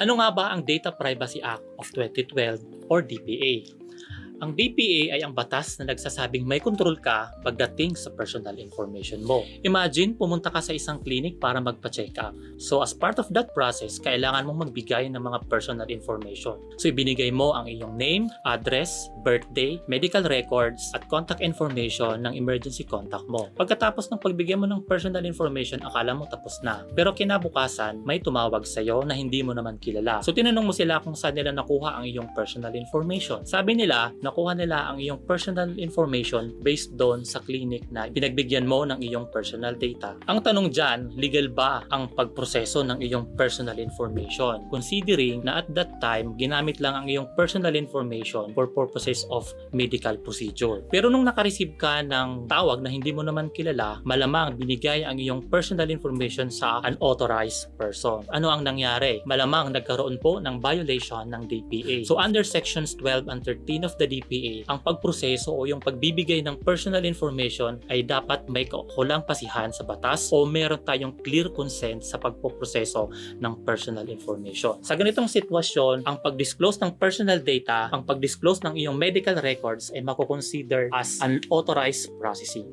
Ano nga ba ang Data Privacy Act of 2012 or DPA? Ang DPA ay ang batas na nagsasabing may kontrol ka pagdating sa personal information mo. Imagine, pumunta ka sa isang clinic para magpa-check up. So as part of that process, kailangan mong magbigay ng mga personal information. So ibinigay mo ang iyong name, address, birthday, medical records, at contact information ng emergency contact mo. Pagkatapos ng pagbigay mo ng personal information, akala mo tapos na. Pero kinabukasan, may tumawag sa'yo na hindi mo naman kilala. So tinanong mo sila kung saan nila nakuha ang iyong personal information. Sabi nila, nakuha nila ang iyong personal information based doon sa clinic na pinagbigyan mo ng iyong personal data. Ang tanong dyan, legal ba ang pagproseso ng iyong personal information? Considering na at that time, ginamit lang ang iyong personal information for purposes of medical procedure. Pero nung nakareceive ka ng tawag na hindi mo naman kilala, malamang binigay ang iyong personal information sa unauthorized person. Ano ang nangyari? Malamang nagkaroon po ng violation ng DPA. So under sections 12 and 13 of the DPA, ang pagproseso o yung pagbibigay ng personal information ay dapat may kaukulang pasihan sa batas o meron tayong clear consent sa pagpoproseso ng personal information. Sa ganitong sitwasyon, ang pag-disclose ng personal data, ang pag-disclose ng iyong medical records ay makukonsider as unauthorized processing.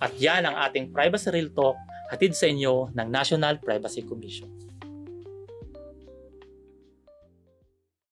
At yan ang ating Privacy Real Talk hatid sa inyo ng National Privacy Commission.